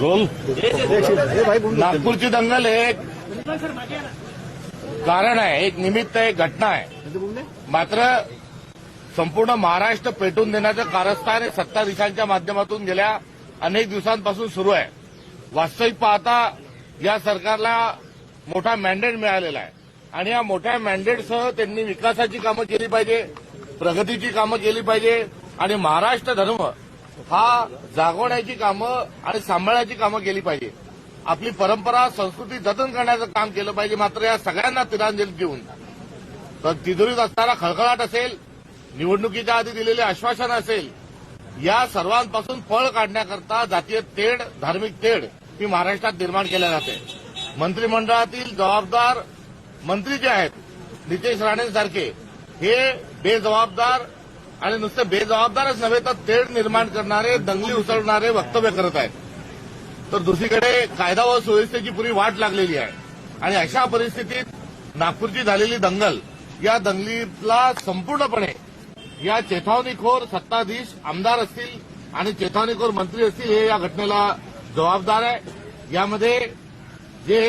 Role नागपूरची दंगल हे एक कारण आहे एक निमित्त आहे एक घटना आहे. मात्र संपूर्ण महाराष्ट्र पेटून देण्याचं कारस्थान हे सत्ताधीशांच्या माध्यमातून गेल्या अनेक दिवसांपासून सुरू आहे. वास्तविक पाहता या सरकारला मोठा मॅन्डेट मिळालेला आहे. आणि या मोठ्या मॅन्डेटसह त्यांनी विकासाची कामं केली पाहिजे प्रगतीची कामं केली पाहिजे आणि महाराष्ट्र धर्म हा जागवण्याची कामं आणि सांभाळण्याची कामं केली पाहिजे. आपली परंपरा संस्कृती जतन करण्याचं काम केलं पाहिजे मात्र या सगळ्यांना तिरांजली देऊन. तर तिजोरीत असणारा खळखळाट असेल निवडणुकीच्या आधी दिलेले आश्वासन असेल या सर्वांपासून फळ काढण्याकरता जातीय तेढ धार्मिक तेढ ही महाराष्ट्रात निर्माण केल्या जाते. मंत्रिमंडळातील जबाबदार मंत्री जे आहेत नितेश राणेंसारखे हे बेजबाबदार आणि नुसते बेजबाबदारच नव्हे तर तेढ निर्माण करणारे दंगली उसळणारे वक्तव्य करत आहेत. तर दुसरीकडे कायदा व सुव्यवस्थेची पुरी वाट लागलेली आहे. आणि अशा परिस्थितीत नागपूरची झालेली दंगल या दंगलीला संपूर्णपणे या चेतावणीखोर सत्ताधीश आमदार असतील आणि चेतावणीखोर मंत्री असतील हे या घटनेला जबाबदार आहे. यामध्ये जे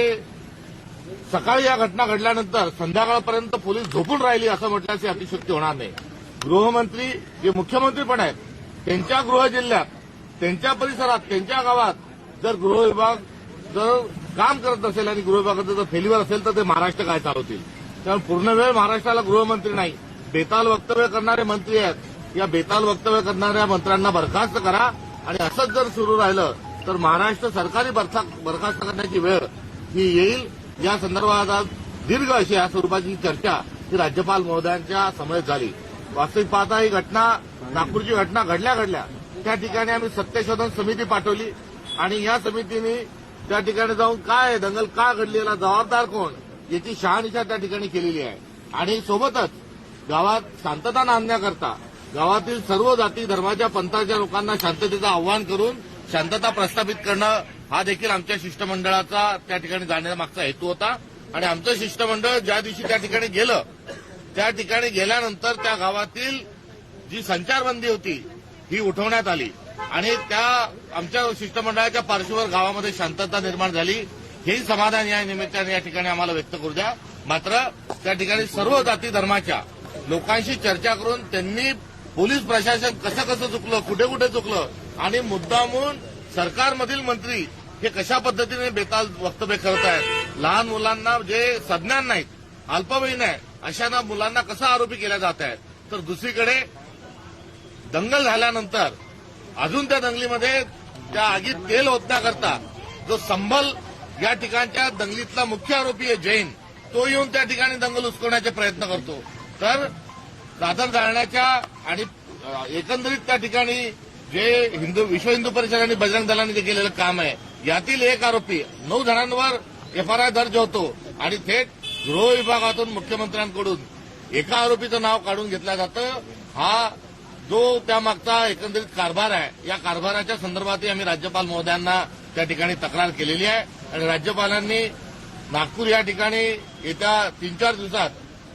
सकाळी या घटना घडल्यानंतर संध्याकाळपर्यंत पोलीस झोपून राहिली असं म्हटल्याची अतिशक्ती होणार नाही. गृहमंत्री जे मुख्यमंत्री पण आहेत त्यांच्या गृह जिल्ह्यात त्यांच्या परिसरात त्यांच्या गावात जर गृह विभाग जर काम करत असेल आणि गृह विभागाचं जर फेल्युअर असेल तर ते महाराष्ट्र काय चालवतील? त्यामुळे पूर्ण वेळ महाराष्ट्राला गृहमंत्री नाही. बेताल वक्तव्य करणारे मंत्री आहेत. या बेताल वक्तव्य करणाऱ्या मंत्र्यांना बरखास्त करा आणि असंच जर सुरू राहिलं तर महाराष्ट्र सरकारी बरखा- बरखास्त करण्याची वेळ ही येईल. या संदर्भात आज दीर्घ अशी या स्वरूपाची चर्चा ही राज्यपाल महोदयांच्या समोर झाली. वास्तविक पाहता ही घटना नागपूरची घटना घडल्या घडल्या. त्या ठिकाणी आम्ही सत्यशोधन समिती पाठवली आणि या समितीने त्या ठिकाणी जाऊन काय दंगल का घडली याला जबाबदार कोण याची शहानिशा त्या ठिकाणी केलेली आहे. आणि सोबतच गावात शांतता नांदण्याकरता गावातील सर्व जाती धर्माच्या पंथाच्या लोकांना शांततेचं आव्हान करून शांतता प्रस्थापित करणं हा देखील आमच्या शिष्टमंडळाचा त्या ठिकाणी जाण्यामागचा हेतू होता. आणि आमचं शिष्टमंडळ ज्या दिवशी त्या ठिकाणी गेलं त्या ठिकाणी गेल्यानंतर त्या गावातील जी संचारबंदी होती ही उठवण्यात आली. आणि त्या आमच्या शिष्टमंडळाच्या पार्श्वभूमीवर गावामध्ये शांतता निर्माण झाली. हे समाधान या निमित्ताने या ठिकाणी आम्हाला व्यक्त करू द्या. मात्र त्या ठिकाणी सर्व जाती धर्माच्या लोकांशी चर्चा करून त्यांनी पोलीस प्रशासन कसं कसं चुकलं कुठे कुठे चुकलं आणि मुद्दामून सरकारमधील मंत्री हे कशा पद्धतीने बेताल वक्तव्य करत आहेत लहान मुलांना जे सज्ञान नाहीत अल्पवयीन आहे अशांना मुलांना कसं आरोपी केल्या जात आहेत? तर दुसरीकडे दंगल झाल्यानंतर अजून त्या दंगलीमध्ये त्या आगीत तेल ओतण्याकरता जो संभल या ठिकाणच्या दंगलीतला मुख्य आरोपी आहे जैन तो येऊन त्या ठिकाणी दंगल उचकवण्याचे प्रयत्न करतो. तर दादर जाळण्याच्या आणि एकंदरीत त्या ठिकाणी जे हिंदू विश्व हिंदू परिषद आणि बजरंग दलाने जे केलेलं काम आहे यातील एक आरोपी नऊ जणांवर एफआरआय दर्ज होतो. आणि थेट गृह विभागातून मुख्यमंत्र्यांकडून एका आरोपीचं नाव काढून घेतलं जातं. हा जो त्यामागचा एकंदरीत कारभार आहे या कारभाराच्या संदर्भातही आम्ही राज्यपाल महोदयांना त्या ठिकाणी तक्रार केलेली आहे. आणि राज्यपालांनी नागपूर या ठिकाणी येत्या तीन चार दिवसात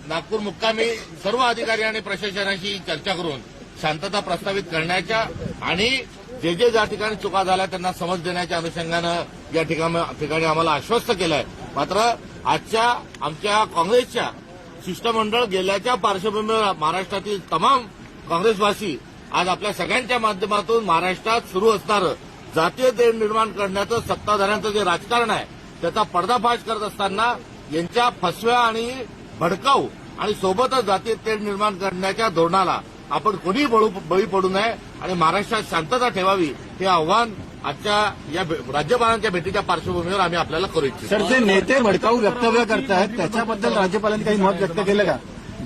नागपूर मुक्कामी सर्व अधिकारी आणि प्रशासनाशी चर्चा करून शांतता प्रस्तावित करण्याच्या आणि जे जे ज्या ठिकाणी चुका झाल्या त्यांना समज देण्याच्या अनुषंगानं या ठिकाणी ठिकाणी आम्हाला आश्वस्त केलं आहे मात्र आजच्या आमच्या काँग्रेसच्या शिष्टमंडळ गेल्याच्या पार्श्वभूमीवर महाराष्ट्रातील तमाम काँग्रेसवासी आज आपल्या सगळ्यांच्या माध्यमातून महाराष्ट्रात सुरू असणारं जातीय देव निर्माण करण्याचं सत्ताधाऱ्यांचं जे राजकारण आहे त्याचा पर्दाफाश करत असताना यांच्या फसव्या आणि भडकाऊ आणि सोबतच जातीय तेढ निर्माण करण्याच्या धोरणाला आपण कोणीही बळू बळी पडू नये आणि महाराष्ट्रात शांतता ठेवावी हे आव्हान आजच्या या भे- राज्यपालांच्या भेटीच्या पार्श्वभूमीवर आम्ही आपल्याला करू इच्छितो. सर जे नेते भडकाऊ वक्तव्य करतायत त्याच्याबद्दल राज्यपालांनी काही मत व्यक्त केलं का?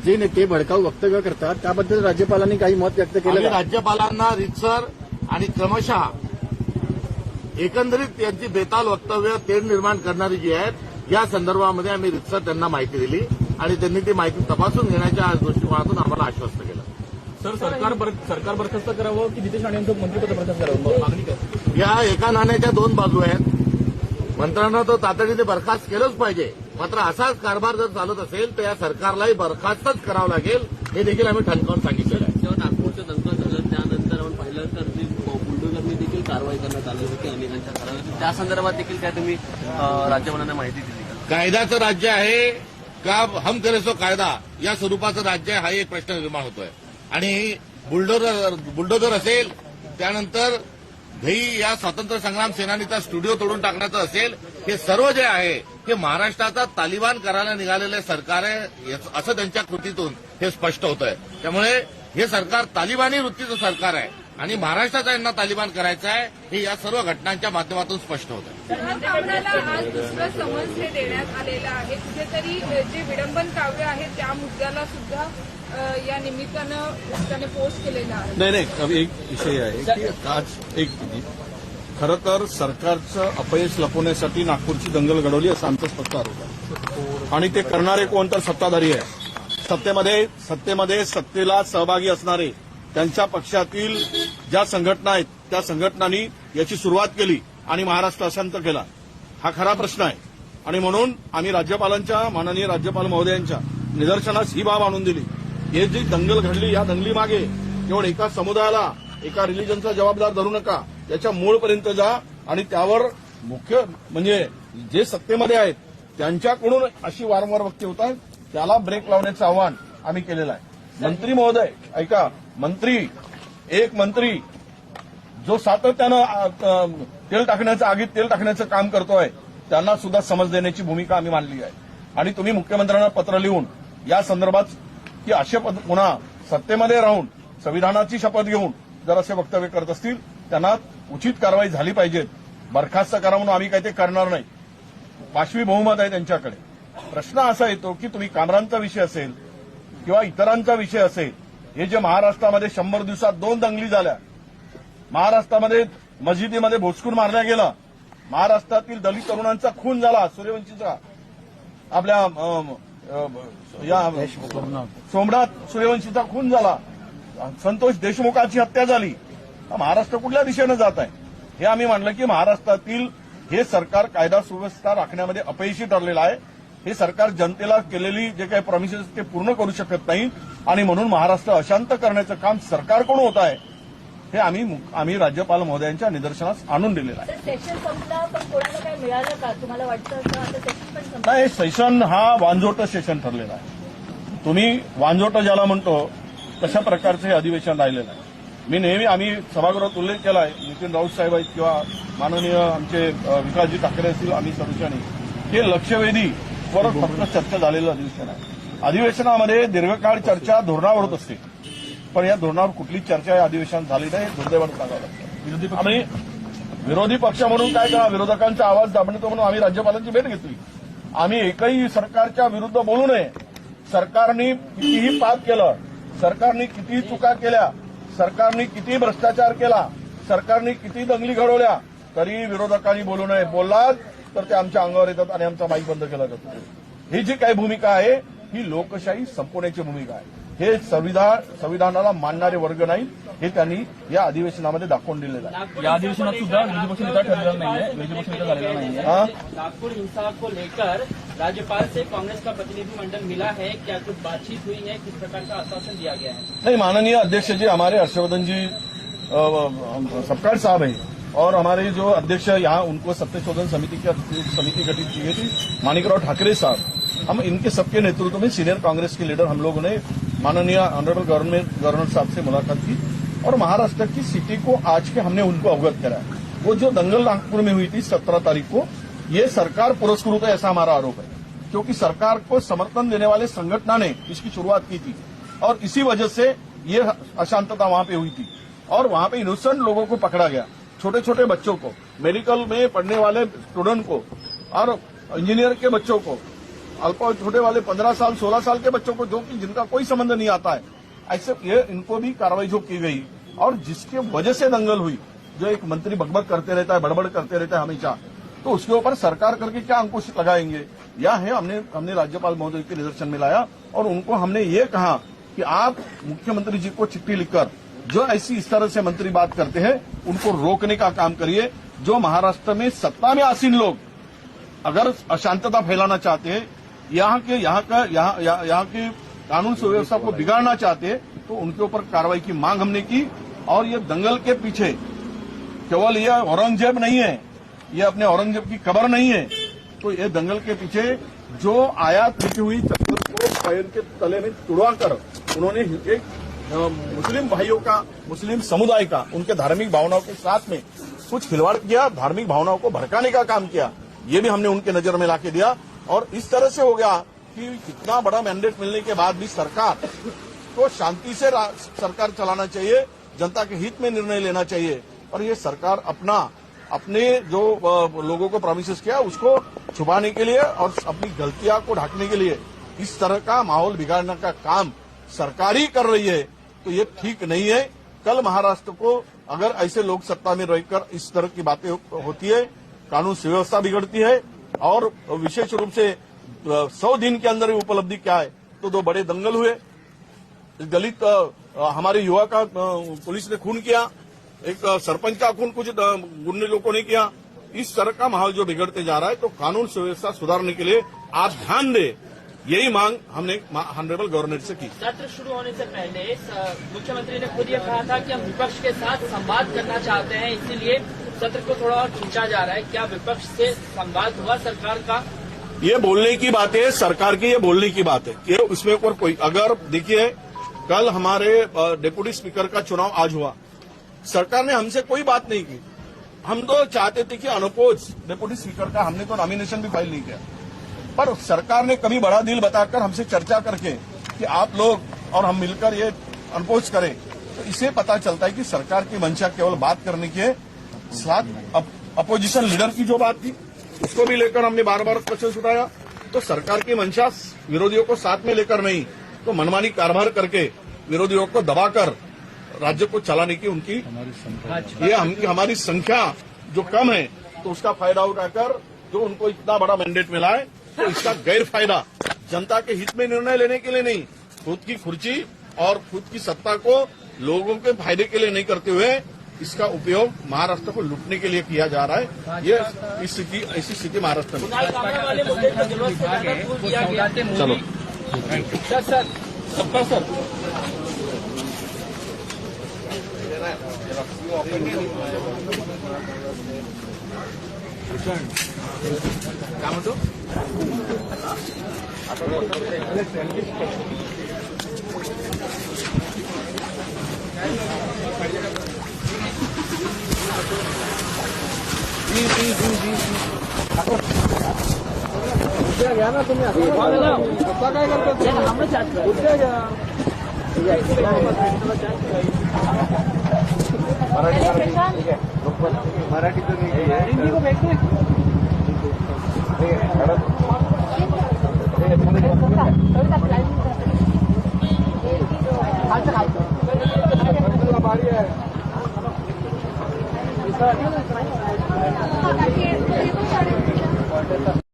जे नेते भडकाऊ वक्तव्य करतात त्याबद्दल राज्यपालांनी काही मत व्यक्त केलं राज्यपालांना रितसर आणि क्रमशः एकंदरीत त्यांची बेताल वक्तव्य तेढ निर्माण करणारी जी आहेत या संदर्भामध्ये आम्ही रितसर त्यांना माहिती दिली आणि त्यांनी ती माहिती तपासून घेण्याच्या दृष्टिकोनातून आम्हाला आश्वस्त केलं. सर सरकार बर- सरकार बरखास्त करावं की नितेश राणे यांचं मंत्रिपद बरखास्त करावं? मग मागणी काय? या एका नाण्याच्या दोन बाजू आहेत. मंत्र्यांना तर तातडीने बरखास्त केलंच पाहिजे. मात्र असाच कारभार जर चालत असेल तर या सरकारलाही बरखास्तच करावं लागेल. हे देखील आम्ही ठणकावून सांगितलेलं आहे. जेव्हा नागपूरचं दंगल झालं त्यानंतर आपण पाहिलं तर बुलडोजरनी देखील कारवाई करण्यात आली होती अनेकांच्या घरावर त्या संदर्भात देखील काय तुम्ही राज्यपालांना माहिती दिली कायद्याचं राज्य आहे का हम करे सो कायदा? या स्वरूपाचं राज्य आहे हा एक प्रश्न निर्माण होतोय. आणि बुलडोजर बुलडोजर असेल त्यानंतर घई या स्वातंत्र्य संग्राम सेनानीचा स्टुडिओ तोडून टाकण्याचं असेल हे सर्व जे आहे हे महाराष्ट्राचा तालिबान करायला निघालेले सरकार आहे असं त्यांच्या कृतीतून हे स्पष्ट होत आहे त्यामुळे हे सरकार तालिबानी वृत्तीचं सरकार आहे आणि महाराष्ट्राचा यांना तालिबान करायचं आहे हे या सर्व घटनांच्या माध्यमातून स्पष्ट होत आहे. कुठेतरी जे विडंबन काव्य आहे त्या मुद्द्याला सुद्धा या निमित्तानं त्याने पोस्ट केलेला आहे. नाही नाही एक विषय आहे की आज एक खरं तर सरकारचं अपयश लपवण्यासाठी नागपूरची दंगल घडवली असं आमचा स्पष्ट आरोप आहे. आणि ते करणारे कोण तर सत्ताधारी आहे सत्तेमध्ये सत्तेमध्ये सत्तेला सहभागी असणारे त्यांच्या पक्षातील ज्या संघटना आहेत त्या संघटनांनी याची सुरुवात केली आणि महाराष्ट्र अशांत केला. हा खरा प्रश्न आहे. आणि म्हणून आम्ही राज्यपालांच्या माननीय राज्यपाल महोदयांच्या निदर्शनास ही बाब आणून दिली. हे जी दंगल घडली या दंगलीमागे केवळ एका समुदायाला एका रिलिजनचा जबाबदार धरू नका. याच्या मूळपर्यंत जा आणि त्यावर मुख्य म्हणजे जे सत्तेमध्ये आहेत त्यांच्याकडून अशी वारंवार वक्तव्य होत आहेत त्याला ब्रेक लावण्याचं आव्हान आम्ही केलेलं आहे. मंत्री महोदय ऐका मंत्री एक मंत्री जो सातत्यानं तेल टाकण्याचं आगीत तेल टाकण्याचं काम करतोय त्यांना सुद्धा समज देण्याची भूमिका आम्ही मानली आहे. आणि तुम्ही मुख्यमंत्र्यांना पत्र लिहून या संदर्भात की असे पद पुन्हा सत्तेमध्ये राहून संविधानाची शपथ घेऊन जर असे वक्तव्य करत असतील त्यांना उचित कारवाई झाली पाहिजे. बरखास्त करा म्हणून आम्ही काही ते करणार नाही. पाशवी बहुमत आहे त्यांच्याकडे. प्रश्न असा येतो की तुम्ही कामरांचा विषय असेल किंवा इतरांचा विषय असेल हे जे महाराष्ट्रामध्ये शंभर दिवसात दोन दंगली झाल्या महाराष्ट्रामध्ये मस्जिदीमध्ये भोसकून मारल्या गेला महाराष्ट्रातील दलित तरुणांचा खून झाला सूर्यवंशीचा आपल्या या सोमनाथ सूर्यवंशीचा खून झाला. संतोष देशमुखाची हत्या झाली. महाराष्ट्र कुठल्या दिशेनं जात आहे? हे आम्ही म्हणलं की महाराष्ट्रातील हे सरकार कायदा सुव्यवस्था राखण्यामध्ये अपयशी ठरलेलं आहे. हे सरकार जनतेला केलेली जे काही प्रॉमिसेस ते पूर्ण करू शकत नाही. आणि म्हणून महाराष्ट्र अशांत करण्याचं काम सरकारकडून होत आहे. हे आम्ही आम्ही राज्यपाल महोदयांच्या निदर्शनास आणून दिलेलं आहे. सेशन नाही सेशन हा वांजोट सेशन ठरलेला आहे. तुम्ही वांजोट ज्याला म्हणतो तशा प्रकारचं हे अधिवेशन राहिलेलं आहे. मी नेहमी आम्ही सभागृहात उल्लेख केला आहे नितीन राऊत साहेब आहेत किंवा माननीय आमचे विकासजी ठाकरे असतील आम्ही सर्वजणी हे लक्षवेधी वर फक्त चर्चा झालेलं अधिवेशन आहे. अधिवेशनामध्ये दीर्घकाळ चर्चा धोरणावर होत असते. पण या धोरणावर कुठलीच चर्चा या अधिवेशनात झाली नाही हे दुर्दैवानं सांगावं लागतं. विरोधी आम्ही विरोधी पक्ष म्हणून काय करा विरोधकांचा आवाज दाबणतो म्हणून आम्ही राज्यपालांची भेट घेतली. आम्ही एकही सरकारच्या विरुद्ध बोलू नये. सरकारने कितीही पाप केलं सरकारने कितीही चुका केल्या सरकारने किती भ्रष्टाचार केला सरकारने किती दंगली घडवल्या तरी विरोधकांनी बोलू नये. बोललात तर ते आमच्या अंगावर येतात आणि आमचा माईक बंद केला जातो. ही जी काही भूमिका आहे ही लोकशाही संपवण्याची भूमिका आहे. हे संविधान संविधानाला मानणारे वर्ग नाही हे त्यांनी या अधिवेशनामध्ये दाखवून दिलेलं आहे. या अधिवेशनात सुद्धा विरोधी पक्ष नेता ठरलेला नाहीये. विरोधी पक्ष नेता झालेला नाहीये. हा? नागपुर हिंसा को लेकर राज्यपाल से कांग्रेस का प्रतिनिधिमंडल मिला है. क्या कुछ बातचीत हुई है? किस प्रकार का आश्वासन दिया गया है? नहीं माननीय अध्यक्ष जी हमारे हर्षवर्धन जी सपकाळ साहब हैं और हमारे जो अध्यक्ष यहाँ उनको सत्य शोधन समिति की समिति गठित की गई थी माणिकराव ठाकरे साहब। हम इनके सबके नेतृत्व में सीनियर कांग्रेस के लीडर हम लोगों ने माननीय ऑनरेबल गवर्नमेंट गवर्नर साहब से मुलाकात की और महाराष्ट्र की सिटी को आज के हमने उनको अवगत कराया वो जो दंगल नागपुर में हुई थी सत्रह तारीख को, ये सरकार पुरस्कृत है ऐसा हमारा आरोप है। क्योंकि सरकार को समर्थन देने वाले संगठना ने इसकी शुरुआत की थी और इसी वजह से ये अशांतता वहाँ पे हुई थी और वहाँ पे इनोसेंट लोगों को पकड़ा गया छोटे छोटे बच्चों को मेडिकल में पढ़ने वाले स्टूडेंट को और इंजीनियर के बच्चों को। अल्प और छोटे वाले पंद्रह साल, सोलह साल के बच्चों को जो कि जिनका कोई संबंध नहीं आता है, ऐसे ये इनको भी कार्रवाई जो की गई और जिसके वजह से दंगल हुई, जो एक मंत्री बकबक करते रहता है, बड़बड़ करते रहता है हमेशा तो उसके ऊपर सरकार करके क्या अंकुश लगाएँगे? या है, हमने हमने राज्यपाल महोदय के निदर्शन में लाया और उनको हमने ये कहा कि आप मुख्यमंत्री जी को चिट्ठी लिखकर, जो ऐसी इस तरह से मंत्री बात करते हैं, उनको रोकने का काम करिए, जो महाराष्ट्र में सत्ता में आसीन लोग, अगर अशांतता फैलाना चाहते हैं यहाँ के, यहाँ का, यहाँ यहाँ यहाँ की कानून सुव्यवस्था को बिगाड़ना चाहते तो उनके ऊपर कार्रवाई की मांग हमने की। और ये दंगल के पीछे, केवल यह औरंगज़ेब नहीं है, ये अपने औरंगज़ेब की कबर नहीं है तो ये दंगल के पीछे जो आयात लिखी हुई चद्दर को पैर के तले में तुड़वा कर उन्होंने एक मुस्लिम भाइयों का, मुस्लिम समुदाय का, उनके धार्मिक भावनाओं के साथ में कुछ खिलवाड़ किया, धार्मिक भावनाओं को भड़काने का काम किया, ये भी हमने उनके नज़र में लाके दिया। और इस तरह से हो गया कि इतना बड़ा मैंडेट मिलने के बाद भी सरकार को शांति से सरकार चलाना चाहिए, जनता के हित में निर्णय लेना चाहिए। और ये सरकार अपना, अपने जो लोगों को प्रोमिस किया, उसको छुपाने के लिए और अपनी गलतियाँ को ढकने के लिए इस तरह का माहौल बिगाड़ने का काम सरकार ही कर रही है। तो ये ठीक नहीं है। कल महाराष्ट्र को अगर ऐसे लोग सत्ता में रहकर इस तरह की बातें होती है, कानून सुव्यवस्था बिगड़ती है और विशेष रूप से सौ दिन के अंदर उपलब्धि क्या है? तो दो बड़े दंगल हुए। दलित हमारे युवा का पुलिस ने खून किया। एक सरपंच का खून कुछ गुंडे लोगों ने किया। इस तरह का माहौल जो बिगड़ते जा रहा है तो कानून सुव्यवस्था सुधारने के लिए आप ध्यान दें। यही मांग हमने हॉनरेबल गवर्नर से की। सत्र शुरू होने से पहले मुख्यमंत्री ने खुद ये कहा था कि हम विपक्ष के साथ संवाद करना चाहते हैं, इसीलिए सत्र को थोड़ा और खींचा जा रहा है। क्या विपक्ष से संवाद हुआ सरकार का? ये बोलने की बात है, सरकार की ये बोलने की बात है कि उसमें और कोई, अगर देखिए, कल हमारे डिप्यूटी स्पीकर का चुनाव आज हुआ। सरकार ने हमसे कोई बात नहीं की। हम तो चाहते थे कि अनपोज, डिप्यूटी स्पीकर का, हमने तो नॉमिनेशन भी फ़ाइल नहीं किया। पर सरकार ने कभी बड़ा दिल बताकर हमसे चर्चा करके कि आप लोग और हम मिलकर ये अनपोज करें तो इसे पता चलता है कि सरकार की मंशा केवल बात करने की है साथ अपोजिशन लीडर की जो बात थी उसको भी लेकर हमने बार बार क्वेश्चन उठाया। तो सरकार की मंशा विरोधियों को साथ में लेकर नहीं तो मनमानी कारभार करके विरोधियों को दबाकर राज्य को चलाने की उनकी ये हम, हमारी संख्या जो कम है तो उसका फ़ायदा उठाकर जो उनको इतना बड़ा मैंडेट मिला है तो इसका गैर फ़ायदा जनता के हित में निर्णय लेने के लिए नहीं खुद की खुर्ची और खुद की सत्ता को लोगों के फ़ायदे के लिए नहीं करते हुए इसका उपयोग महाराष्ट्र को लूटने के लिए किया जा रहा है। ये इस स्थिति ऐसी स्थिति महाराष्ट्र में। कुणाल कामरा वाले मुद्दे को ज़रूरत से ज्यादा दूर दिया गया चलो सर सर सत्ता सर काय म्हणतो प्रशांत oh that's a